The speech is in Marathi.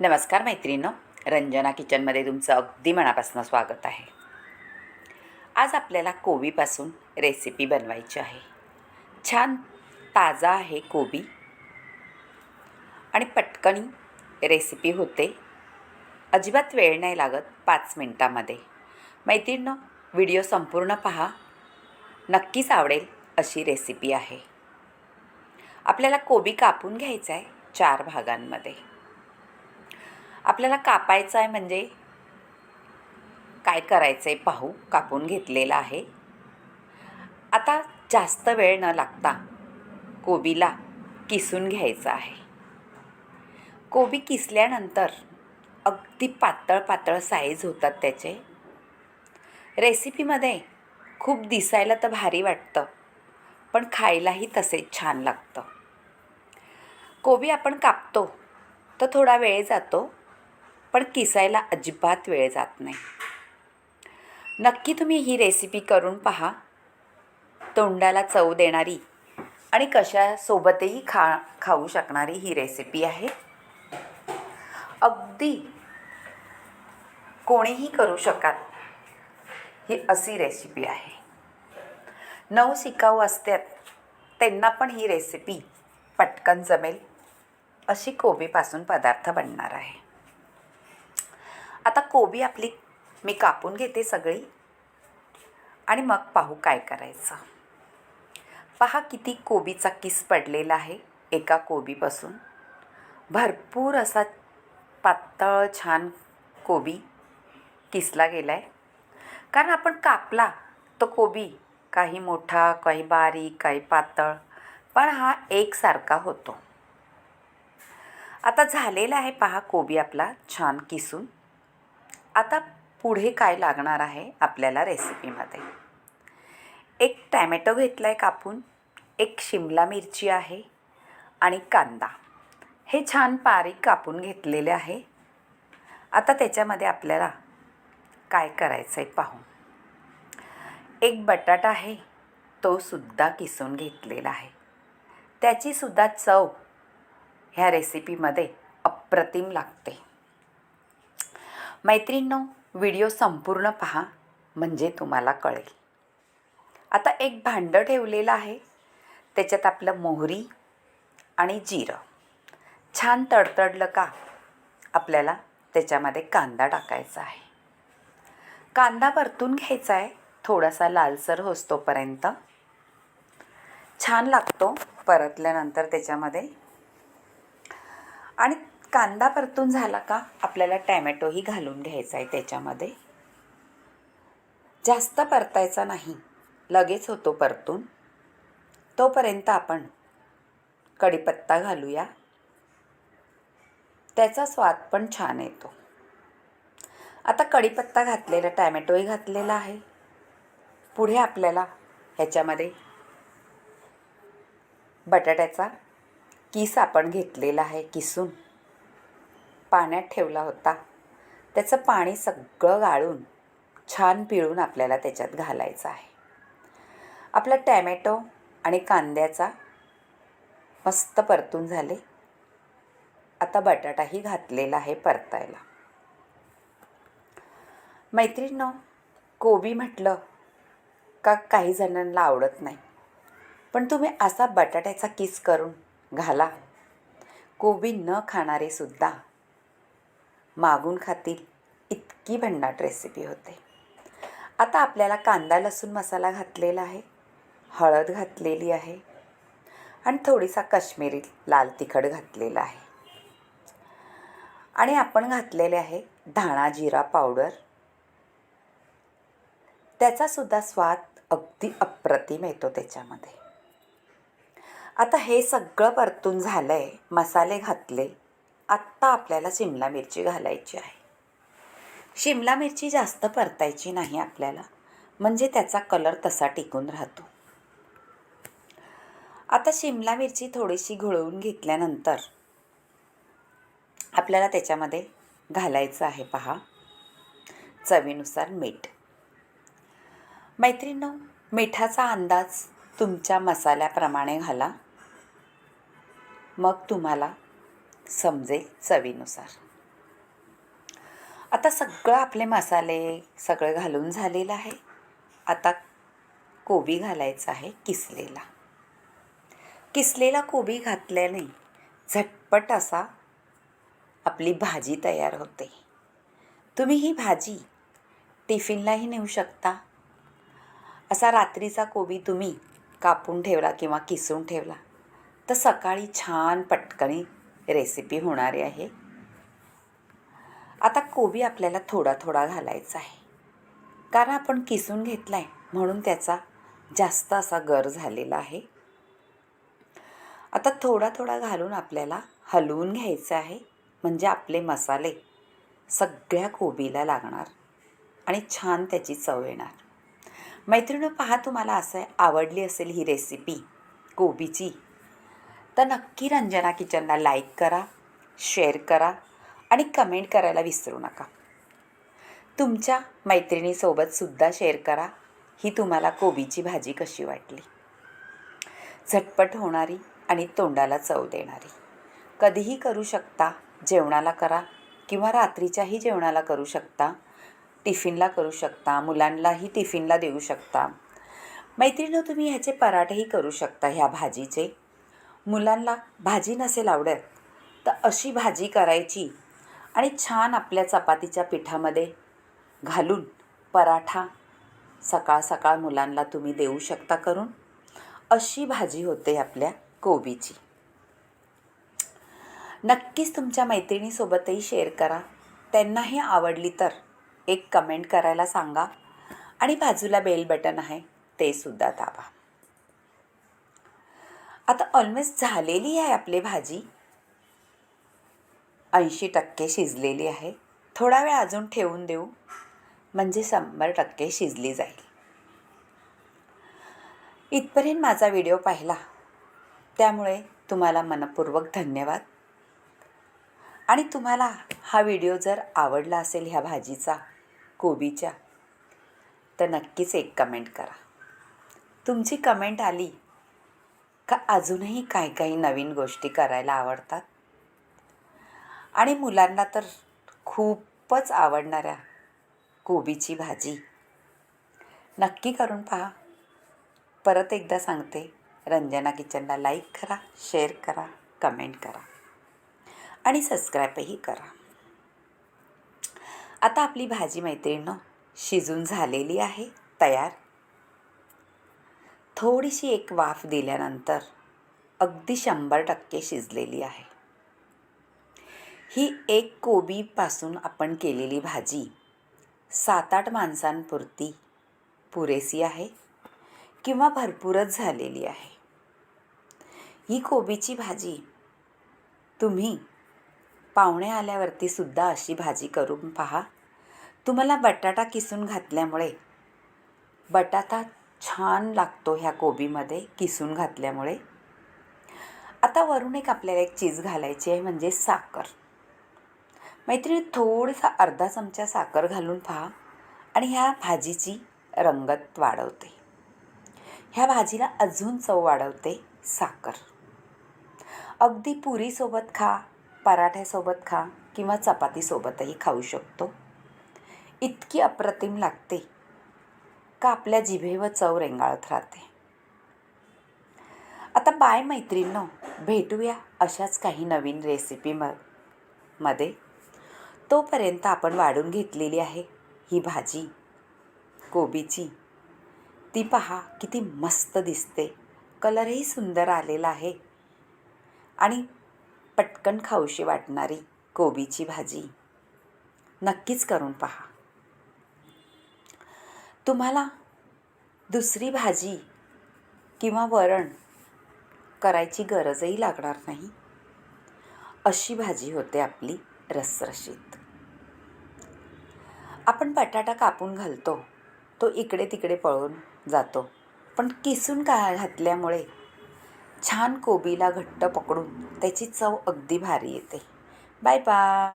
नमस्कार मैत्रिणींनो रंजना किचनमध्ये तुमचं अगदी मनापासून स्वागत आहे. आज आपल्याला कोबीपासून रेसिपी बनवायची आहे. छान ताजा आहे कोबी. आणि पटकणी रेसिपी होते. अजिबात वेळ नाही लागत पाच मिनटामध्ये. मैत्रिणीनं व्हिडिओ संपूर्ण पहा. नक्कीच आवडेल अशी रेसिपी आहे. आपल्याला कोबी कापून घ्यायचा आहे चार भागांमध्ये. आपल्याला कापायचं आहे म्हणजे काय करायचं आहे पाहू कापून घेतलेलं आहे. आता जास्त वेळ न लागता कोबीला किसून घ्यायचं आहे. कोबी किसल्यानंतर अगदी पातळ पातळ साईज होतात त्याचे. रेसिपीमध्ये खूप दिसायला तर भारी वाटतं पण खायलाही तसेच छान लागतं. कोबी आपण कापतो तर थोडा वेळ जातो. पण किसायला अजिबात वेळ जात नाही. नक्की तुम्ही ही रेसिपी करून पहा. तोंडाला चव देणारी आणि कशासोबतही खा खाऊ शकणारी ही रेसिपी आहे. अगदी कोणीही करू शकाल ही अशी रेसिपी आहे. नऊ शिकाऊ असतात त्यांना पण ही रेसिपी पटकन जमेल अशी कोबीपासून पदार्थ बनणार आहे. आता कोबी आपली मी कापून घेते सगळी. आणि मग पाहू काय करायचं. पहा किती कोबीचा किस पडलेला आहे एका कोबीपासून. भरपूर असा पातळ छान कोबी किसला गेला आहे कारण आपण कापला तो कोबी काही मोठा काही बारीक काही पातळ पण हा एकसारखा होतो. आता झालेला आहे पहा कोबी आपला छान किसून. आता पुढे काय लागणार आहे आपल्याला रेसिपीमध्ये एक टॅमॅटो घेतला आहे कापून एक शिमला मिरची आहे आणि कांदा. हे छान बारीक कापून घेतलेले आहे. आता त्याच्यामध्ये आपल्याला काय करायचं आहे पाहू. एक बटाटा आहे तो सुद्धा किसून घेतलेला आहे. त्याचीसुद्धा चव ह्या रेसिपीमध्ये अप्रतिम लागते. मैत्रिणींनो व्हिडिओ संपूर्ण पहा म्हणजे तुम्हाला कळेल. आता एक भांडं ठेवलेलं आहे. त्याच्यात आपलं मोहरी आणि जिरं. छान तडतडलं का? आपल्याला त्याच्यामध्ये कांदा टाकायचा आहे. कांदा परतून घ्यायचा आहे. थोडासा लालसर होस्तोपर्यंत. छान लागतो परतल्यानंतर त्याच्यामध्ये. आणि कांदा परतून झाला का? आपल्याला टॅमॅटोही घालून घ्यायचा आहे त्याच्यामध्ये. जास्त परतायचा नाही. लगेच होतो परतून. तोपर्यंत आपण कढीपत्ता घालूया. त्याचा स्वाद पण छान येतो. आता कढीपत्ता घातलेला टॅमॅटोही घातलेला आहे. पुढे आपल्याला ह्याच्यामध्ये बटाट्याचा किस आपण घेतलेला आहे किसून. पाण्यात ठेवला होता. त्याचं पाणी सगळं गाळून छान पिळून आपल्याला त्याच्यात घालायचं आहे. आपला टॅमॅटो आणि कांद्याचा मस्त परतून झाले. आता बटाटाही घातलेला आहे परतायला. मैत्रिणींनो कोबी म्हटलं का काही जणांना आवडत नाही. पण तुम्ही असा बटाट्याचा किस करून घाला. कोबी न खाणारे सुद्धा मागून खातील. इतकी भन्नाट रेसिपी होते. आता आपल्याला कांदा लसूण मसाला घातलेला आहे. हळद घातलेली आहे. आणि थोडीसा काश्मीरी लाल तिखट घातलेला आहे. आणि आपण घातलेले आहे धाणा जिरा पावडर. त्याचासुद्धा स्वाद अगदी अप्रतिम येतो त्याच्यामध्ये. आता हे सगळं परतून झालं आहे मसाले घातले आत्ता आपल्याला शिमला मिरची घालायची आहे. शिमला मिरची जास्त परतायची नाही आपल्याला. म्हणजे त्याचा कलर तसा टिकून राहतो. आता शिमला मिरची थोडीशी घोळवून घेतल्यानंतर आपल्याला त्याच्यामध्ये घालायचं आहे पहा. चवीनुसार मीठ. मैत्रिणींनो मिठाचा अंदाज तुमच्या मसाल्याप्रमाणे घाला. मग तुम्हाला समजेल चवीनुसार. आता सगळं आपले मसाले सगळं घालून झालेलं आहे. आता कोबी घालायचा आहे किसलेला. किसलेला कोबी घातल्याने झटपट असा आपली भाजी तयार होते. तुम्ही ही भाजी टिफिनलाही नेऊ शकता. असा रात्रीचा कोबी तुम्ही कापून ठेवला किंवा किसून ठेवला तर सकाळी छान पटकनी रेसिपी होणारी आहे. आता कोबी आपल्याला थोडा थोडा घालायचा आहे. कारण आपण किसून घेतला आहे म्हणून त्याचा जास्त असा गर झालेला आहे. आता थोडा थोडा घालून आपल्याला हलवून घ्यायचं आहे. म्हणजे आपले मसाले सगळ्या कोबीला लागणार आणि छान त्याची चव येणार. मैत्रिणी पहा तुम्हाला असं आवडली असेल ही रेसिपी कोबीची. तर नक्की रंजना किचनला लाईक करा शेअर करा आणि कमेंट करायला विसरू नका. तुमच्या मैत्रिणीसोबतसुद्धा शेअर करा. ही तुम्हाला कोबीची भाजी कशी वाटली? झटपट होणारी आणि तोंडाला चव देणारी. कधीही करू शकता जेवणाला करा किंवा रात्रीच्याही जेवणाला करू शकता टिफिनला करू शकता मुलांनाही टिफिनला देऊ शकता. मैत्रिणी तुम्ही ह्याचे पराठेही करू शकता ह्या भाजीचे. मुलांना भाजी नसेल आवडत तर अशी भाजी करायची आणि छान आपल्या चपातीच्या पिठामध्ये घालून पराठा सकाळ सकाळ मुलांना तुम्ही देऊ शकता करून. अशी भाजी होते आपल्या कोबीची. नक्कीच तुमच्या मैत्रिणीसोबतही शेअर करा. त्यांनाही आवडली तर एक कमेंट करायला सांगा आणि बाजूला बेल बटन आहे ते सुद्धा दाबा. आता ऑलमोस्ट झालेली आहे आपली भाजी. ऐंशी टक्के शिजलेली आहे. थोडा वेळ अजून ठेवून देऊ. म्हणजे शंभर टक्के शिजली जाईल. इथपर्यंत माझा व्हिडिओ पाहिला. त्यामुळे तुम्हाला मनपूर्वक धन्यवाद. आणि तुम्हाला हा व्हिडिओ जर आवडला असेल ह्या भाजीचा कोबीच्या तर नक्कीच एक कमेंट करा. तुमची कमेंट आली का अजूनही काही काही नवीन गोष्टी करायला आवडतात? आणि मुलांना तर खूपच आवडणाऱ्या कोबीची भाजी. नक्की करून पहा. परत एकदा सांगते. रंजना किचनला लाईक करा शेअर करा कमेंट करा. आणि सबस्क्राईबही करा. आता आपली भाजी मैत्रिणीनं शिजून झालेली आहे. तयार? थोडीशी एक वाफ दिल्यानंतर अगदी शंभर टक्के शिजलेली आहे. ही एक कोबीपासून आपण केलेली भाजी सात आठ माणसांपुरती पुरेसी आहे किंवा भरपूरच झालेली आहे. ही कोबीची भाजी तुम्ही पाहुणे आल्यावरती सुद्धा अशी भाजी करून पहा. तुम्हाला बटाटा किसून घातल्यामुळे बटाटा छान लागतो ह्या कोबीमध्ये किसून घातल्यामुळे. आता वरून एक आपल्याला एक चीज घालायची आहे म्हणजे साखर. मैत्रिणी थोडीसा अर्धा चमचा साखर घालून पहा आणि ह्या भाजीची रंगत वाढवते. ह्या भाजीला अजून चव वाढवते साखर. अगदी पुरीसोबत खा पराठ्यासोबत खा किंवा चपातीसोबतही खाऊ शकतो. इतकी अप्रतिम लागते. का आपल्या जिभेवर चव रेंगाळत राहते? आता बाय मैत्रिणींनो भेटूया अशाच काही नवीन रेसिपी म मध्ये. तोपर्यंत आपण वाढून घेतलेली आहे ही भाजी कोबीची. ती पहा किती मस्त दिसते. कलरही सुंदर आलेला आहे. आणि पटकन खाऊशी वाटणारी कोबीची भाजी. नक्कीच करून पहा. तुम्हाला दुसरी भाजी किंवा वरण करायची गरजही लागणार नाही. अशी भाजी होते आपली रसरशीत. आपण बटाटा कापून घालतो तो इकडे तिकडे पळून जातो. पण किसून का घातल्यामुळे छान कोबीला घट्ट पकडून त्याची चव अगदी भारी येते. Bye bye